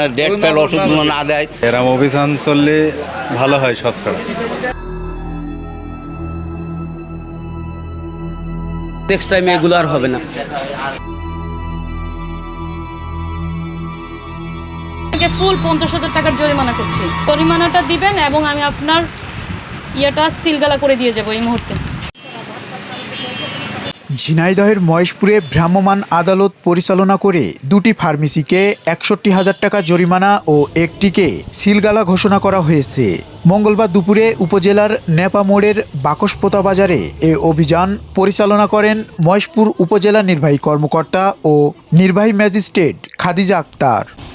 মানে date fail ওষুধগুলো না দেয়। এরম অভিযান চললে ভালো হয় সব ছাড়া। নেক্সট টাইমে এগুলো আর হবে না। আপনাকে ফুল পঞ্চাশ হাজার টাকার জরিমানা করছি। জরিমানাটা দিবেন এবং আমি আপনার ইয়েটা সিলগালা করে দিয়ে যাব এই মুহূর্তে। ঝিনাইদহের মহেশপুরে ভ্রাম্যমাণ আদালত পরিচালনা করে দুটি ফার্মেসিকে একষট্টি হাজার টাকা জরিমানা ও একটিকে সিলগালা ঘোষণা করা হয়েছে। মঙ্গলবার দুপুরে উপজেলার নেপা মোড়ের বাকসপোতা বাজারে এ অভিযান পরিচালনা করেন মহেশপুর উপজেলা নির্বাহী কর্মকর্তা ও নির্বাহী ম্যাজিস্ট্রেট খাদিজা আক্তার।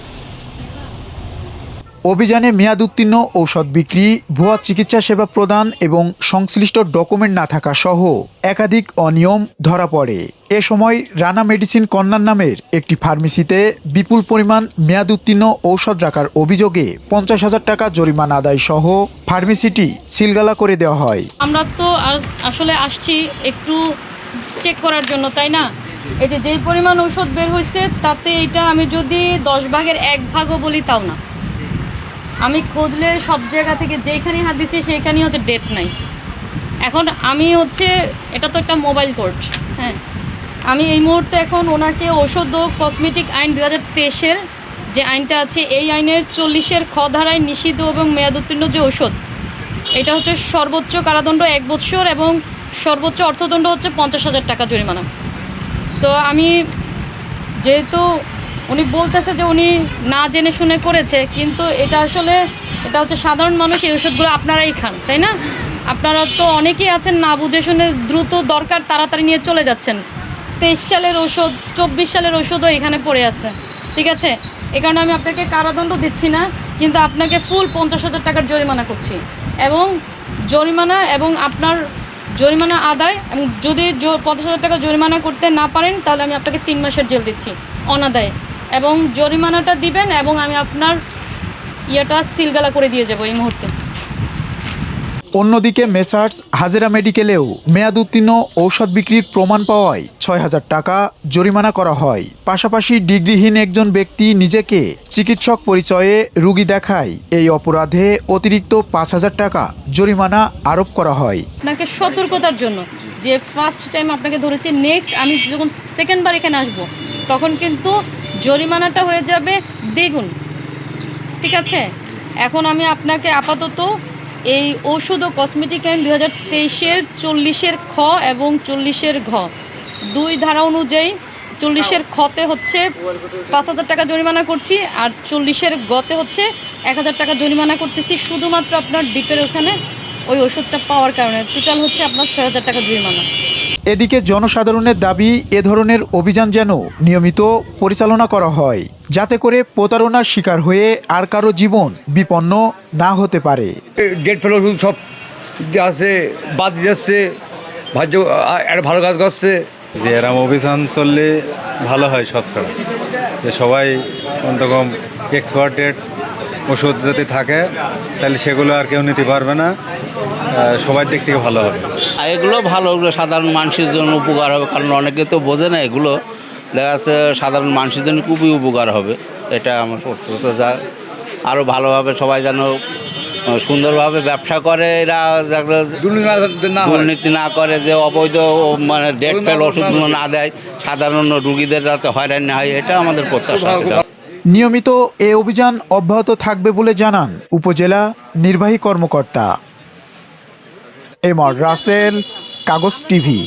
অভিযানে মেয়াদ উত্তীর্ণ ঔষধ বিক্রি, ভুয়া চিকিৎসা সেবা প্রদান এবং সংশ্লিষ্ট ডকুমেন্ট না থাকা সহ একাধিক অনিয়ম ধরা পড়ে। এ সময় রানা মেডিসিন কন্যার নামের একটি ফার্মেসিতে বিপুল পরিমাণ মেয়াদ উত্তীর্ণ ঔষধ রাখার অভিযোগে পঞ্চাশ হাজার টাকা জরিমানা আদায় সহ ফার্মেসিটি সিলগালা করে দেওয়া হয়। আমরা তো আসলে আসছি একটু চেক করার জন্য, তাই না? এই যে যেই পরিমাণ ঔষধ বের হয়েছে তাতে এটা আমি যদি দশ ভাগের এক ভাগও বলি, তাও না। আমি খুঁজলে সব জায়গা থেকে যেখানেই হাত দিচ্ছি সেইখানেই হচ্ছে ডেট নাই। এখন আমি হচ্ছে, এটা তো একটা মোবাইল কোর্ট হ্যাঁ। আমি এই মুহূর্তে এখন ওনাকে ঔষধ ও কসমেটিক আইন দু হাজার তেইশের যে আইনটা আছে, এই আইনের চল্লিশের খ ধারায় নিষিদ্ধ এবং মেয়াদ উত্তীর্ণ যে ঔষধ, এটা হচ্ছে সর্বোচ্চ কারাদণ্ড এক বৎসর এবং সর্বোচ্চ অর্থদণ্ড হচ্ছে পঞ্চাশ হাজার টাকা জরিমানা। তো আমি যেহেতু উনি বলতেছে যে উনি না জেনে শুনে করেছে, কিন্তু এটা আসলে, এটা হচ্ছে সাধারণ মানুষ এই ওষুধগুলো আপনারাই খান, তাই না? আপনারা তো অনেকেই আছেন না বুঝে শুনে দ্রুত দরকার তাড়াতাড়ি নিয়ে চলে যাচ্ছেন। তেইশ সালের ওষুধ চব্বিশ সালের ওষুধও এখানে পড়ে আছে, ঠিক আছে? এ কারণে আমি আপনাকে কারাদণ্ড দিচ্ছি না, কিন্তু আপনাকে ফুল পঞ্চাশ হাজার টাকার জরিমানা করছি। এবং জরিমানা এবং আপনার জরিমানা আদায়, এবং যদি পঞ্চাশ হাজার টাকা জরিমানা করতে না পারেন, তাহলে আমি আপনাকে তিন মাসের জেল দিচ্ছি, অনাদায়ে। এবং জরিমানাটা দিবেন এবং আমি আপনার ইয়েটা সিলগালা করে দিয়ে যাব এই মুহূর্তে। অন্যদিকে মেসার্স হাজেরা মেডিকেলেও মেয়াদ উত্তীর্ণ ঔষধ বিক্রির প্রমাণ পাওয়ায় ছয় হাজার টাকা জরিমানা করা হয়। পাশাপাশি ডিগ্রিহীন একজন ব্যক্তি নিজেকে চিকিৎসক পরিচয়ে রুগী দেখায়। এই অপরাধে অতিরিক্ত পাঁচ হাজার টাকা জরিমানা আরোপ করা হয়। আপনাকে সতর্কতার জন্য যে ফার্স্ট টাইম আপনাকে ধরেছি নেক্সট আমি যখন সেকেন্ডবার এখানে আসব তখন কিন্তু জরিমানাটা হয়ে যাবে, দ্বিগুণ। ঠিক আছে? এখন আমি আপনাকে আপাতত এই ঔষধ ও কসমেটিক আইন দুই হাজার তেইশের চল্লিশের খ এবং চল্লিশের ঘ। দুই ধারা অনুযায়ী চল্লিশের খতে হচ্ছে পাঁচ হাজার টাকা জরিমানা করছি আর চল্লিশের গতে হচ্ছে এক হাজার টাকা জরিমানা করতেছি শুধুমাত্র আপনার ডিপের ওখানে ওই ওষুধটা পাওয়ার কারণে। টোটাল হচ্ছে আপনার ছয় হাজার টাকা জরিমানা। এদিকে জনসাধারণের দাবি এ ধরনের অভিযান যেন নিয়মিত পরিচালনা করা হয় যাতে করে প্রতারণার শিকার হয়ে আর কারও জীবন বিপন্ন না হতে পারে। ডেট ফেল সব আছে বাদ দিয়ে যাচ্ছে ভাজ্য ভালো কাজ করছে। যে এরম অভিযান চললে ভালো হয় সব ছাড়া। যে সবাই কম এক্সপার্টেড ওষুধ যদি থাকে তাহলে সেগুলো আর কেউ নিতে পারবে না। সবার দিক থেকে ভালো হবে। আর এগুলো ভালো এগুলো সাধারণ মানুষের জন্য উপকার হবে কারণ অনেকে তো বোঝে না এগুলো। দেখা যাচ্ছে সাধারণ মানুষের জন্য খুবই উপকার হবে এটা আমার যা আরও ভালোভাবে সবাই যেন সুন্দরভাবে ব্যবসা করে এরা দুর্নীতি না- করে যে অবৈধ মানে ডেট ফেল ওষুধগুলো না দেয় সাধারণ রুগীদের যাতে হয়রানি না হয় এটা আমাদের প্রত্যাশা এটা। নিয়মিত এ অভিযান অব্যাহত থাকবে বলে জানান উপজেলা নির্বাহী কর্মকর্তা। এম আর রাসেল কাগজ টিভি।